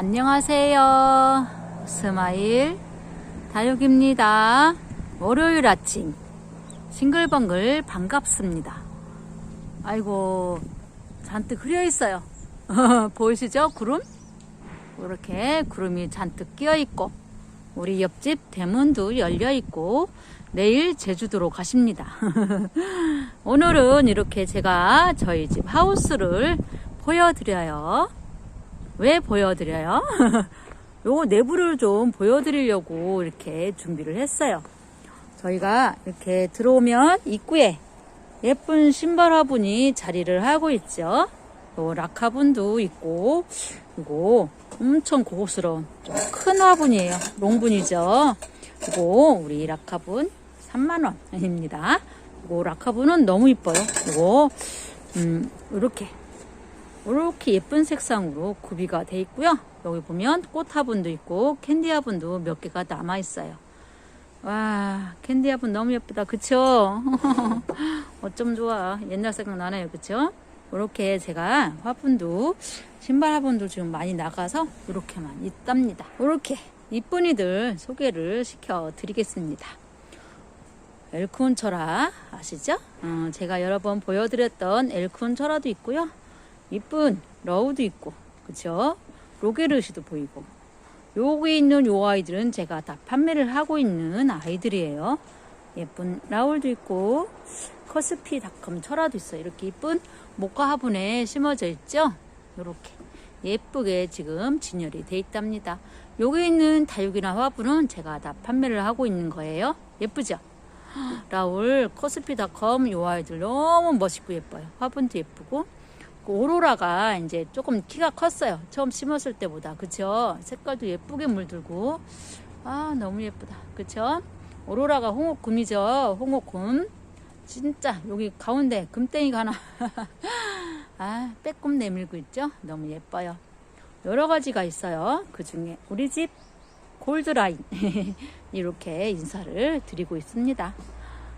안녕하세요. 스마일 다육입니다. 월요일 아침 싱글벙글 반갑습니다. 아이고 잔뜩 흐려 있어요. 보이시죠? 구름? 이렇게 구름이 잔뜩 끼어 있고 우리 옆집 대문도 열려 있고 내일 제주도로 가십니다. 오늘은 이렇게 제가 저희 집 하우스를 보여드려요. 왜 보여드려요? 요거 내부를 좀 보여드리려고 이렇게 준비를 했어요. 저희가 이렇게 들어오면 입구에 예쁜 신발 화분이 자리를 하고 있죠. 요 락화분도 있고, 이거 엄청 고급스러운 좀큰 화분이에요. 롱분이죠. 이거 우리 락화분 3만원입니다. 이거 락화분은 너무 이뻐요. 이거, 음, 이렇게 이렇게 예쁜 색상으로 구비가 돼 있고요. 여기 보면 꽃 화분도 있고 캔디 화분도 몇 개가 남아 있어요. 와 캔디 화분 너무 예쁘다 그쵸? 어쩜 좋아 옛날 생각 나네요 그쵸? 이렇게 제가 화분도 신발 화분도 지금 많이 나가서 이렇게만 있답니다. 이렇게 이쁜이들 소개를 시켜 드리겠습니다. 엘콘 철화 아시죠? 어, 제가 여러 번 보여드렸던 엘콘 철화도 있고요. 이쁜 러우도 있고 그쵸? 로게르시도 보이고. 여기 있는 요 아이들은 제가 다 판매를 하고 있는 아이들이에요. 예쁜 라울도 있고 커스피 닷컴 철화도 있어요 이렇게 이쁜 목화 화분에 심어져 있죠? 이렇게. 예쁘게 지금 진열이 돼 있답니다. 여기 있는 다육이나 화분은 제가 다 판매를 하고 있는 거예요. 예쁘죠? 라울 커스피닷컴 요 아이들 너무 멋있고 예뻐요. 화분도 예쁘고 그 오로라가 이제 조금 키가 컸어요. 처음 심었을 때보다. 그쵸? 색깔도 예쁘게 물들고. 아, 너무 예쁘다. 그쵸? 오로라가 홍옥금이죠. 홍옥금. 진짜 여기 가운데 금땡이가 하나. 아, 빼꼼 내밀고 있죠? 너무 예뻐요. 여러 가지가 있어요. 그 중에 우리 집 골드라인. 이렇게 인사를 드리고 있습니다.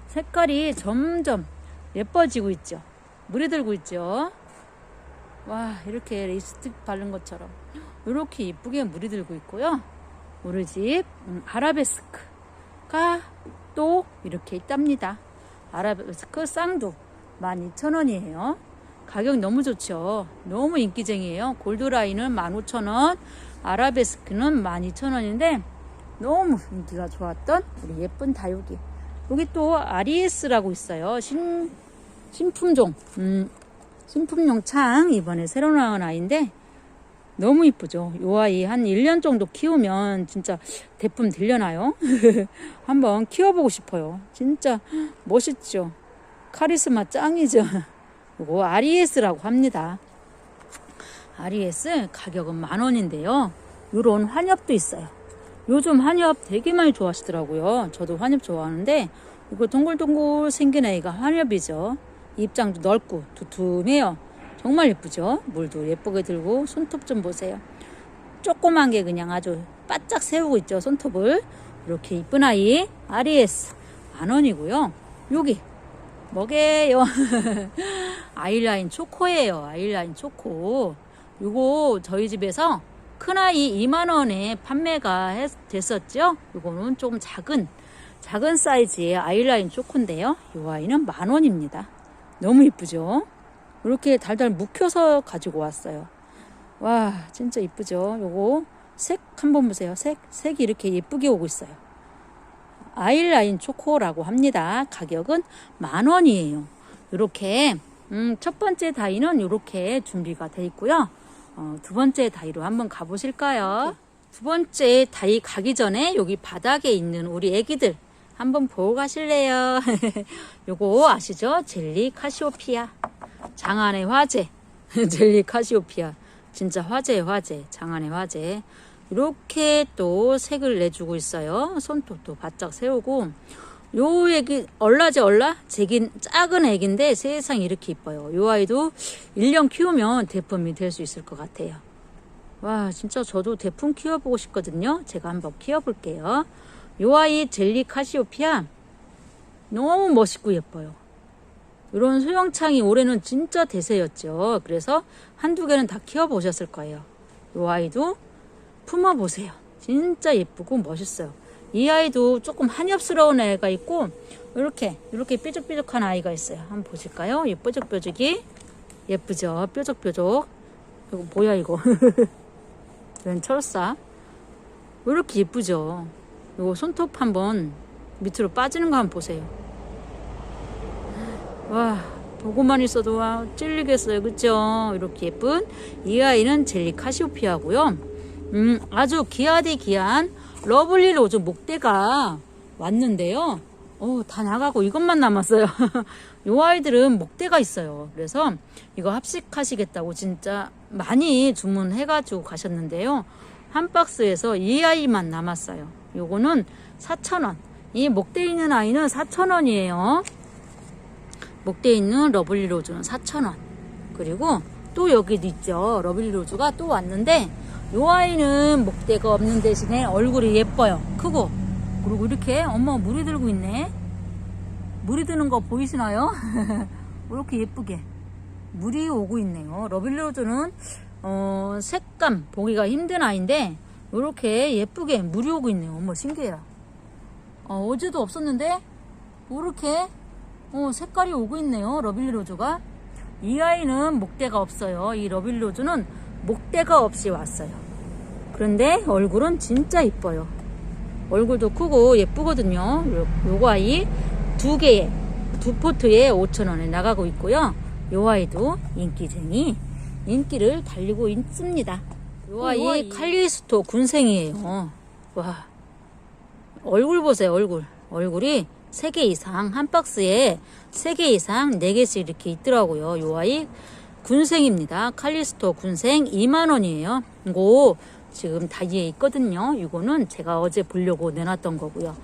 색깔이 점점 예뻐지고 있죠. 물이 들고 있죠. 와 이렇게 립스틱 바른 것처럼 이렇게 이쁘게 물이 들고 있고요. 우리 집 음, 아라베스크가 또 이렇게 있답니다. 아라베스크 쌍두 12,000원이에요. 가격 너무 좋죠? 너무 인기쟁이에요. 골드라인은 15,000원 아라베스크는 12,000원인데 너무 인기가 좋았던 우리 예쁜 다육이. 여기 또 아리에스라고 있어요. 신 신품종. 음, 신품용 창 이번에 새로 나온 아이인데 너무 이쁘죠. 요 아이 한 1년 정도 키우면 진짜 대품 들려나요? 한번 키워보고 싶어요. 진짜 멋있죠. 카리스마 짱이죠. 이거 RES라고 합니다. RES 가격은 만 원인데요. 요런 환엽도 있어요. 요즘 환엽 되게 많이 좋아하시더라고요. 저도 환엽 좋아하는데 이거 동글동글 생긴 애가 환엽이죠. 입장도 넓고 두툼해요. 정말 예쁘죠? 물도 예쁘게 들고 손톱 좀 보세요. 조그만 게 그냥 아주 바짝 세우고 있죠. 손톱을. 이렇게 이쁜 아이 RES 만원이고요. 여기 뭐게요? 아이라인 초코예요. 아이라인 초코. 요거 저희 집에서 큰 아이 2만원에 판매가 했, 됐었죠. 요거는 좀 작은 작은 사이즈의 아이라인 초코인데요. 요 아이는 만원입니다. 너무 이쁘죠? 이렇게 달달 묵혀서 가지고 왔어요. 와, 진짜 이쁘죠? 요거 색 한번 보세요. 색, 색이 이렇게 예쁘게 오고 있어요. 아이라인 초코라고 합니다. 가격은 만 원이에요. 이렇게 음, 첫 번째 다이는 이렇게 준비가 돼 있고요. 어, 두 번째 다이로 한번 가보실까요? 두 번째 다이 가기 전에 여기 바닥에 있는 우리 애기들 한번 보고 가실래요? 요거 아시죠? 젤리 카시오피아. 장안의 화제. 젤리 카시오피아. 진짜 화제예 화제. 장안의 화제. 이렇게 또 색을 내주고 있어요. 손톱도 바짝 세우고. 요 애기, 얼라지 얼라? 제긴 작은 애기인데 세상 이렇게 이뻐요. 요 아이도 1년 키우면 대품이 될 수 있을 것 같아요. 와, 진짜 저도 대품 키워보고 싶거든요. 제가 한번 키워볼게요. 요 아이 젤리 카시오피아 너무 멋있고 예뻐요. 이런 소형창이 올해는 진짜 대세였죠. 그래서 한두 개는 다 키워보셨을 거예요. 요 아이도 품어 보세요. 진짜 예쁘고 멋있어요. 이 아이도 조금 한엽스러운 애가 있고 이렇게 이렇게 뾰족뾰족한 아이가 있어요. 한번 보실까요? 이 뾰족뾰족이 예쁘죠? 뾰족뾰족. 이거 뭐야 이거? 웬 철사? 이렇게 예쁘죠? 이거 손톱 한번 밑으로 빠지는 거 한번 보세요. 와 보고만 있어도 와 찔리겠어요. 그죠 이렇게 예쁜 이 아이는 젤리 카시오피아고요. 음 아주 귀하디 귀한 러블리 로즈 목대가 왔는데요. 어 다 나가고 이것만 남았어요. 요 아이들은 목대가 있어요. 그래서 이거 합식하시겠다고 진짜 많이 주문해가지고 가셨는데요. 한 박스에서 이 아이만 남았어요 요거는 4,000원 이 목대 있는 아이는 4,000원이에요 목대에 있는 러블리 로즈는 4,000원. 그리고 또 여기도 있죠. 러블리 로즈가 또 왔는데 요 아이는 목대가 없는 대신에 얼굴이 예뻐요. 크고. 그리고 이렇게 어머 물이 들고 있네. 물이 드는 거 보이시나요? 이렇게 예쁘게 물이 오고 있네요. 러블리 로즈는 어, 색감 보기가 힘든 아이인데 이렇게 예쁘게 물이 오고 있네요. 어머 신기해요. 어, 어제도 없었는데 이렇게 어, 색깔이 오고 있네요. 러빌리 로즈가. 이 아이는 목대가 없어요. 이 러빌리 로즈는 목대가 없이 왔어요. 그런데 얼굴은 진짜 이뻐요. 얼굴도 크고 예쁘거든요. 요, 요거 아이 두 개에, 두 포트에 5천원에 나가고 있고요. 요 아이도 인기쟁이, 인기를 달리고 있습니다. 요 아이, 요 아 이 칼리스토 군생이에요. 와. 얼굴 보세요, 얼굴. 얼굴이 3개 이상 한 박스에 3개 이상 4개씩 이렇게 있더라고요. 요 아이 군생입니다. 칼리스토 군생 2만원이에요. 이거 지금 다이에 있거든요. 이거는 제가 어제 보려고 내놨던 거고요.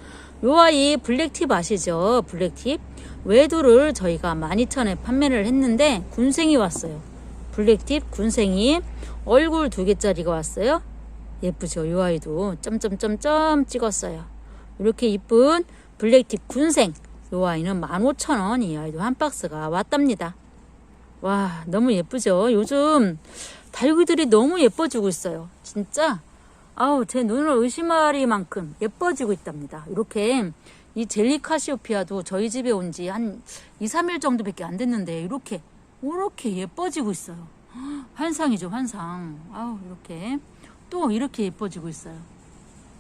요 아이 블랙팁 아시죠? 블랙팁. 외두를 저희가 12,000에 판매를 했는데 군생이 왔어요. 블랙팁 군생이 얼굴 두 개짜리가 왔어요. 예쁘죠? 요 아이도 점점점점 찍었어요. 이렇게 이쁜 블랙팁 군생 요 아이는 15,000원 이 아이도 한 박스가 왔답니다 와 너무 예쁘죠 요즘 달구들이 너무 예뻐지고 있어요 진짜 아우 제 눈을 의심하리 만큼 예뻐지고 있답니다 이렇게 이 젤리 카시오피아도 저희 집에 온 지 한 2, 3일 정도밖에 안 됐는데 이렇게 이렇게 예뻐지고 있어요 환상이죠 환상 아우 이렇게 또 이렇게 예뻐지고 있어요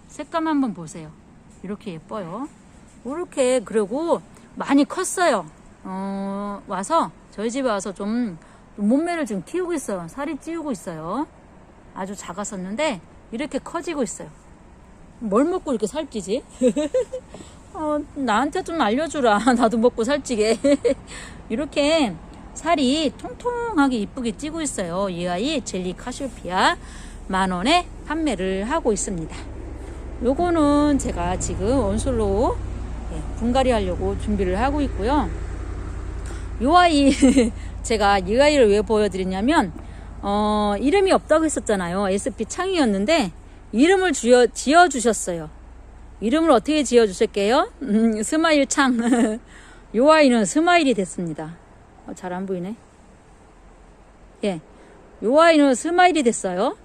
색감 한번 보세요 이렇게 예뻐요 이렇게 그리고 많이 컸어요. 어, 와서 저희 집에 와서 좀 몸매를 좀 키우고 있어요. 살이 찌우고 있어요. 아주 작았었는데 이렇게 커지고 있어요. 뭘 먹고 이렇게 살찌지? 어, 나한테 좀 알려주라. 나도 먹고 살찌게. 이렇게 살이 통통하게 이쁘게 찌고 있어요. 이 아이 젤리 카시오피아 만원에 판매를 하고 있습니다. 요거는 제가 지금 원솔로 예, 분갈이 하려고 준비를 하고 있고요. 요 아이 제가 이 아이를 왜 보여드리냐면 어, 이름이 없다고 했었잖아요. SP 창이었는데 이름을 지어, 지어 주셨어요. 이름을 어떻게 지어 주실게요? 음, 스마일 창. 요 아이는 스마일이 됐습니다. 어, 잘 안 보이네. 예. 요 아이는 스마일이 됐어요.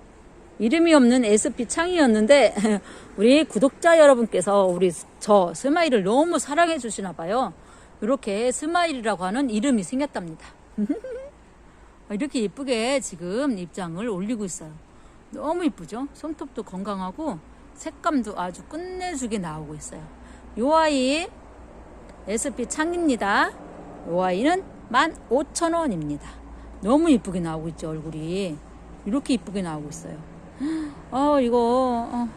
이름이 없는 SP 창이었는데 우리 구독자 여러분께서 우리 저 스마일을 너무 사랑해 주시나 봐요. 이렇게 스마일이라고 하는 이름이 생겼답니다. 이렇게 예쁘게 지금 입장을 올리고 있어요. 너무 이쁘죠? 손톱도 건강하고 색감도 아주 끝내주게 나오고 있어요. 요 아이 SP 창입니다. 요 아이는 15,000원입니다. 너무 이쁘게 나오고 있죠, 얼굴이. 이렇게 이쁘게 나오고 있어요. 아, 이거, 어,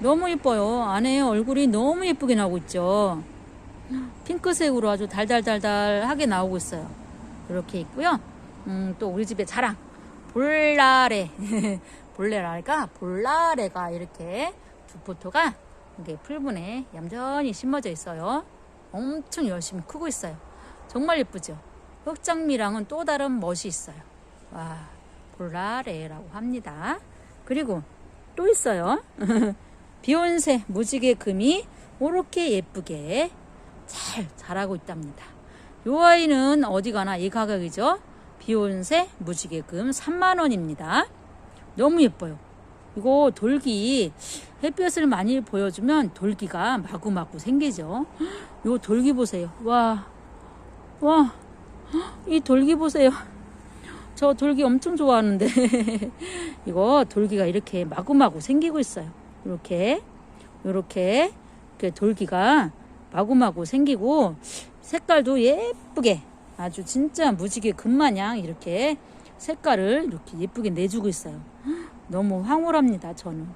너무 예뻐요. 안에 얼굴이 너무 예쁘게 나오고 있죠. 핑크색으로 아주 달달달달하게 나오고 있어요. 이렇게 있고요. 음, 또 우리 집의 자랑. 볼라레. 볼레라가 볼라레가 이렇게 두 포토가 이게 풀분에 얌전히 심어져 있어요. 엄청 열심히 크고 있어요. 정말 예쁘죠? 흑장미랑은 또 다른 멋이 있어요. 와, 볼라레라고 합니다. 그리고 또 있어요. 비욘세 무지개 금이 이렇게 예쁘게 잘 자라고 있답니다. 요 아이는 어디 가나 이 가격이죠. 비욘세 무지개 금 3만원입니다. 너무 예뻐요. 이거 돌기 햇볕을 많이 보여주면 돌기가 마구마구 생기죠. 요 돌기 보세요. 와, 와, 이 돌기 보세요. 저 돌기 엄청 좋아하는데 이거 돌기가 이렇게 마구마구 생기고 있어요. 이렇게 이렇게 이렇게 돌기가 마구마구 생기고 색깔도 예쁘게 아주 진짜 무지개 금마냥 이렇게 색깔을 이렇게 예쁘게 내주고 있어요. 너무 황홀합니다. 저는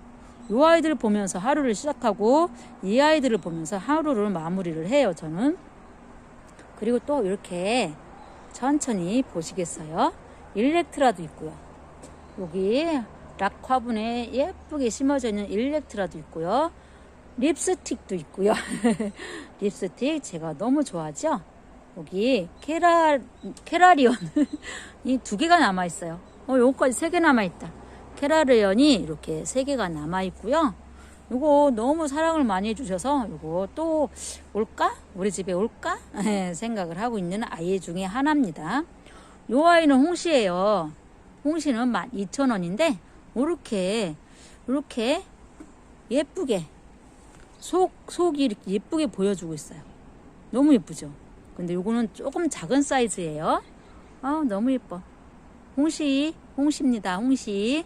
이 아이들을 보면서 하루를 시작하고 이 아이들을 보면서 하루를 마무리를 해요. 저는 그리고 또 이렇게 천천히 보시겠어요? 일렉트라도 있고요. 여기 락 화분에 예쁘게 심어져 있는 일렉트라도 있고요. 립스틱도 있고요. 립스틱 제가 너무 좋아하죠? 여기 케라, 케라리온 이 두 개가 남아 있어요. 어, 요거까지 세 개 남아 있다. 케라리온이 이렇게 세 개가 남아 있고요. 요거 너무 사랑을 많이 해주셔서 요거 또 올까? 우리 집에 올까? 생각을 하고 있는 아이 중에 하나입니다. 요 아이는 홍시예요. 홍시는 12,000원인데 이렇게 이렇게 예쁘게 속 속이 예쁘게 보여주고 있어요. 너무 예쁘죠? 근데 요거는 조금 작은 사이즈예요. 아 너무 예뻐. 홍시 홍시입니다. 홍시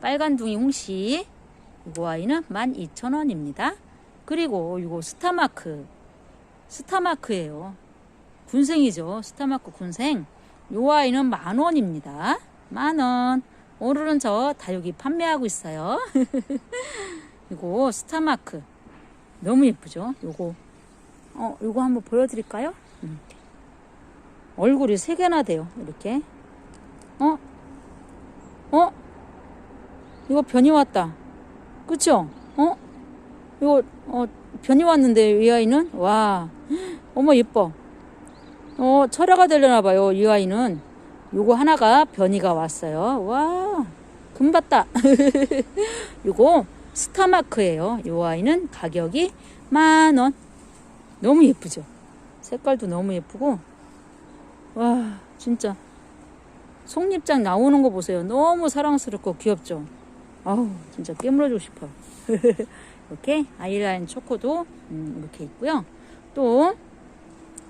빨간 둥이 홍시 이거 아이는 12,000원입니다. 그리고 이거 스타마크 스타마크예요. 군생이죠. 스타마크 군생. 요 아이는 만 원입니다. 만 원. 오늘은 저 다육이 판매하고 있어요. 이거 스타마크. 너무 예쁘죠? 요거. 어, 요거 한번 보여드릴까요? 음. 얼굴이 세 개나 돼요. 이렇게. 어? 어? 이거 변이 왔다. 그쵸? 어? 이거, 어, 변이 왔는데, 이 아이는? 와. 어머, 예뻐. 어, 철화가 되려나 봐요. 이 아이는. 요거 하나가 변이가 왔어요. 와, 금 봤다. 요거 스타마크예요. 요 아이는 가격이 만 원. 너무 예쁘죠? 색깔도 너무 예쁘고. 와, 진짜. 속립장 나오는 거 보세요. 너무 사랑스럽고 귀엽죠? 아우, 진짜 깨물어주고 싶어요. 이렇게 아이라인 초코도 음, 이렇게 있고요. 또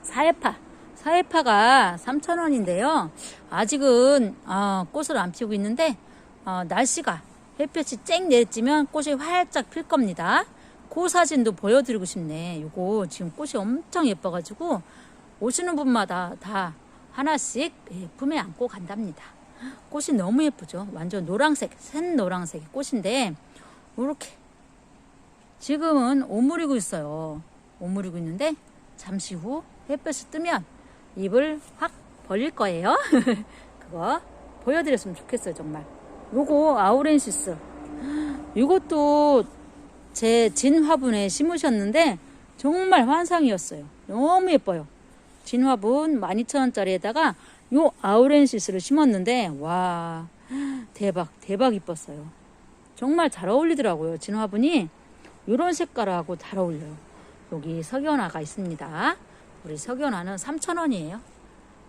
사해파. 사해파가 3,000원인데요. 아직은 어, 꽃을 안 피우고 있는데 어, 날씨가 햇볕이 쨍 내리면 꽃이 활짝 필 겁니다. 그 사진도 보여드리고 싶네. 요거 지금 꽃이 엄청 예뻐가지고 오시는 분마다 다 하나씩 예, 품에 안고 간답니다. 꽃이 너무 예쁘죠. 완전 노란색, 샌 노란색 꽃인데 이렇게 지금은 오므리고 있어요. 오므리고 있는데 잠시 후 햇볕이 뜨면 입을 확 벌릴 거예요. 그거 보여드렸으면 좋겠어요, 정말. 요거 아우렌시스. 이것도 제 진 화분에 심으셨는데 정말 환상이었어요. 너무 예뻐요. 진 화분 12,000원짜리에다가 요 아우렌시스를 심었는데 와 대박 대박 이뻤어요. 정말 잘 어울리더라고요. 진 화분이 이런 색깔하고 잘 어울려요. 여기 석연화가 있습니다. 우리 석연화는 3,000원이에요.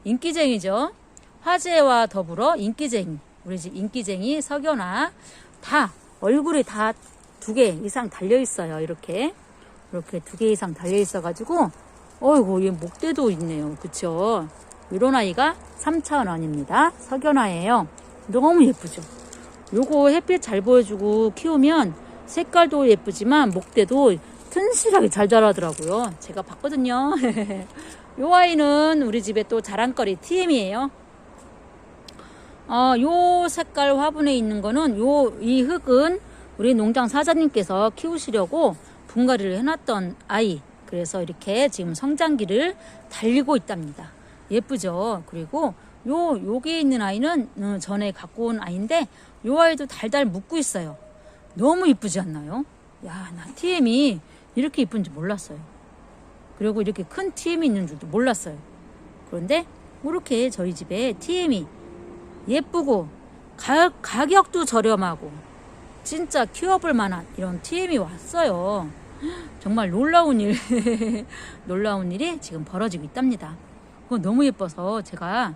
인기쟁이죠. 화재와 더불어 인기쟁이. 우리 집 인기쟁이 석연화. 다 얼굴에 다두 개 이상 달려 있어요. 이렇게. 이렇게 두 개 이상 달려 있어 가지고 어이구 얘 목대도 있네요. 그쵸? 이런 아이가 3,000원입니다. 석연화예요. 너무 예쁘죠? 요거 햇빛 잘 보여주고 키우면 색깔도 예쁘지만 목대도 튼실하게 잘 자라더라고요. 제가 봤거든요. 요 아이는 우리 집에 또 자랑거리 TM이에요. 어, 요 색깔 화분에 있는 거는 요, 이 흙은 우리 농장 사장님께서 키우시려고 분갈이를 해놨던 아이. 그래서 이렇게 지금 성장기를 달리고 있답니다. 예쁘죠? 그리고 요, 여기에 있는 아이는 어, 전에 갖고 온 아이인데 요 아이도 달달 묶고 있어요. 너무 이쁘지 않나요? 야, 나 TM이 이렇게 이쁜지 몰랐어요. 그리고 이렇게 큰 TM이 있는 줄도 몰랐어요. 그런데 이렇게 저희 집에 TM이 예쁘고 가, 가격도 저렴하고 진짜 키워볼 만한 이런 TM이 왔어요. 정말 놀라운 일, 놀라운 일이 지금 벌어지고 있답니다. 그거 너무 예뻐서 제가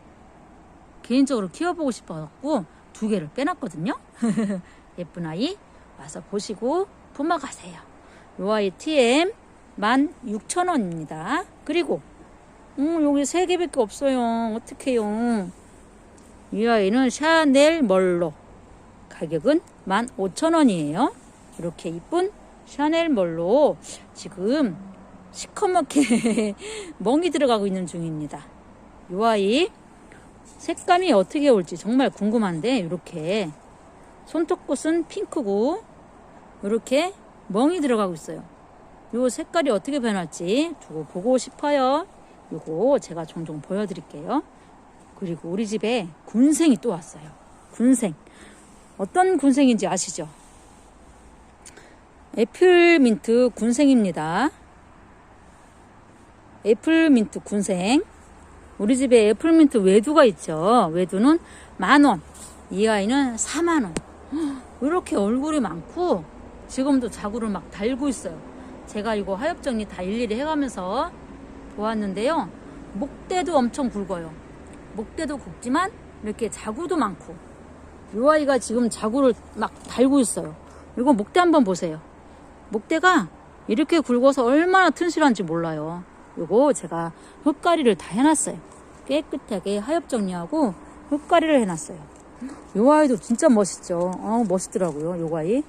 개인적으로 키워보고 싶어갖고 두 개를 빼놨거든요. 예쁜 아이. 와서 보시고 품어가세요. 요 아이 TM 16,000원입니다. 그리고 음, 여기 세 개밖에 없어요. 어떡해요. 이 아이는 샤넬 멀로 가격은 15,000원이에요. 이렇게 이쁜 샤넬 멀로 지금 시커멓게 멍이 들어가고 있는 중입니다. 이 아이 색감이 어떻게 올지 정말 궁금한데 이렇게 손톱꽃은 핑크고 이렇게 멍이 들어가고 있어요. 요 색깔이 어떻게 변할지 두고 보고 싶어요. 요거 제가 종종 보여드릴게요. 그리고 우리 집에 군생이 또 왔어요. 군생. 어떤 군생인지 아시죠? 애플민트 군생입니다. 애플민트 군생. 우리 집에 애플민트 외두가 있죠. 외두는 만 원. 이 아이는 4만 원. 이렇게 얼굴이 많고 지금도 자구를 막 달고 있어요. 제가 이거 하엽 정리 다 일일이 해가면서 보았는데요. 목대도 엄청 굵어요. 목대도 굵지만 이렇게 자구도 많고 이 아이가 지금 자구를 막 달고 있어요. 이거 목대 한번 보세요. 목대가 이렇게 굵어서 얼마나 튼실한지 몰라요. 이거 제가 흙가리를 다 해놨어요. 깨끗하게 하엽 정리하고 흙가리를 해놨어요. 이 아이도 진짜 멋있죠. 어, 멋있더라고요. 이 아이.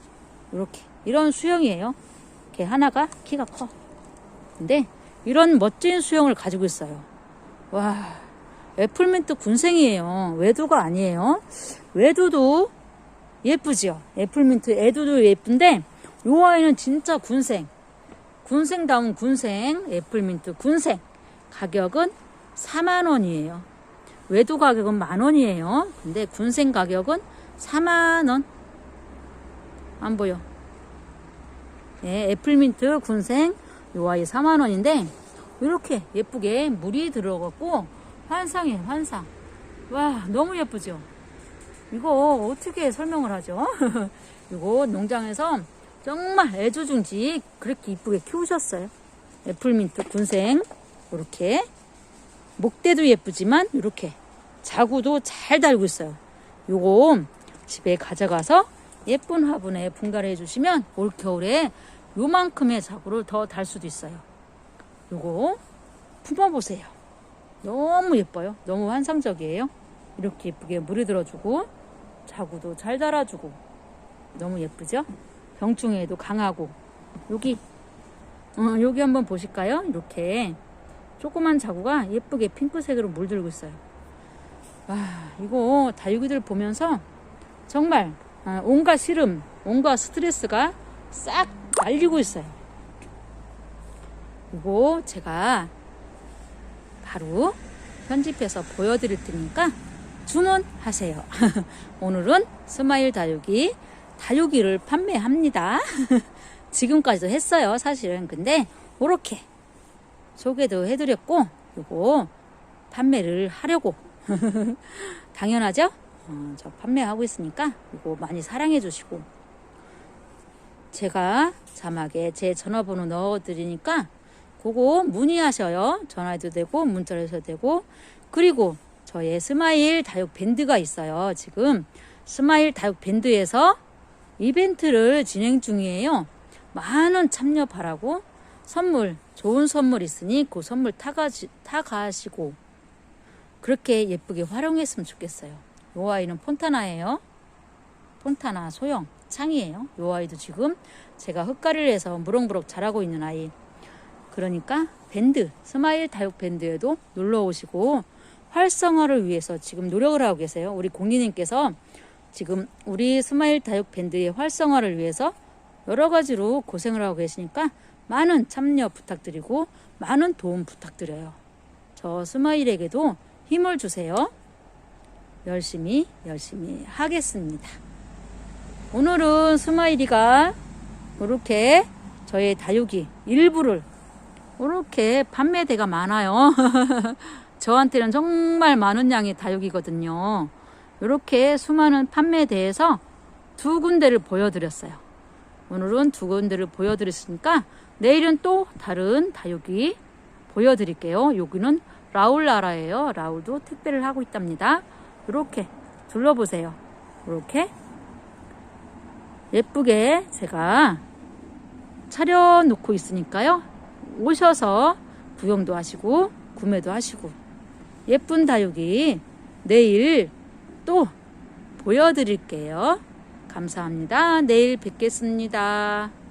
이렇게 이런 수영이에요. 이렇게 하나가 키가 커. 근데 이런 멋진 수영을 가지고 있어요. 와, 애플민트 군생이에요. 외두가 아니에요. 외두도 예쁘지요. 애플민트 애두도 예쁜데 요 아이는 진짜 군생. 군생다운 군생, 애플민트 군생. 가격은 4만 원이에요. 외두 가격은 만 원이에요. 근데 군생 가격은 4만 원. 안 보여. 예, 애플민트 군생 요 아이 4만 원인데 이렇게 예쁘게 물이 들어갔고 환상이에요, 환상. 와, 너무 예쁘죠? 이거 어떻게 설명을 하죠? 이거 농장에서 정말 애주중지 그렇게 이쁘게 키우셨어요. 애플민트 군생 이렇게 목대도 예쁘지만 이렇게 자구도 잘 달고 있어요. 요거 집에 가져가서 예쁜 화분에 분갈이 해주시면 올 겨울에 요만큼의 자구를 더 달 수도 있어요. 요거 품어보세요. 너무 예뻐요. 너무 환상적이에요. 이렇게 예쁘게 물이 들어주고 자구도 잘 달아주고 너무 예쁘죠? 병충해에도 강하고 여기 어, 여기 한번 보실까요? 이렇게 조그만 자구가 예쁘게 핑크색으로 물들고 있어요. 와 이거 다육이들 보면서 정말 아, 온갖 시름, 온갖 스트레스가 싹 날리고 있어요. 이거 제가 바로 편집해서 보여드릴 테니까 주문하세요. 오늘은 스마일 다육이 다육이를 판매합니다. 지금까지도 했어요, 사실은. 근데 이렇게 소개도 해드렸고 이거 판매를 하려고 당연하죠? 어, 저 판매하고 있으니까 이거 많이 사랑해 주시고 제가 자막에 제 전화번호 넣어 드리니까 그거 문의하셔요. 전화해도 되고 문자로 해도 되고 그리고 저의 스마일 다육 밴드가 있어요. 지금 스마일 다육 밴드에서 이벤트를 진행 중이에요. 많은 참여 바라고 선물 좋은 선물 있으니 그 선물 타가시, 타가시고 그렇게 예쁘게 활용했으면 좋겠어요. 요 아이는 폰타나예요. 폰타나 소형 창이에요. 요 아이도 지금 제가 흙가리를 해서 무럭무럭 자라고 있는 아이. 그러니까 밴드, 스마일 다육 밴드에도 놀러 오시고 활성화를 위해서 지금 노력을 하고 계세요. 우리 공리님께서 지금 우리 스마일 다육 밴드의 활성화를 위해서 여러 가지로 고생을 하고 계시니까 많은 참여 부탁드리고 많은 도움 부탁드려요. 저 스마일에게도 힘을 주세요. 열심히 열심히 하겠습니다. 오늘은 스마일이가 이렇게 저의 다육이 일부를 이렇게 판매대가 많아요. 저한테는 정말 많은 양의 다육이거든요. 이렇게 수많은 판매대에서 두 군데를 보여드렸어요. 오늘은 두 군데를 보여드렸으니까 내일은 또 다른 다육이 보여드릴게요. 여기는 라울 나라예요. 라울도 택배를 하고 있답니다. 이렇게 둘러보세요. 이렇게 예쁘게 제가 차려놓고 있으니까요. 오셔서 구경도 하시고 구매도 하시고 예쁜 다육이 내일 또 보여드릴게요. 감사합니다. 내일 뵙겠습니다.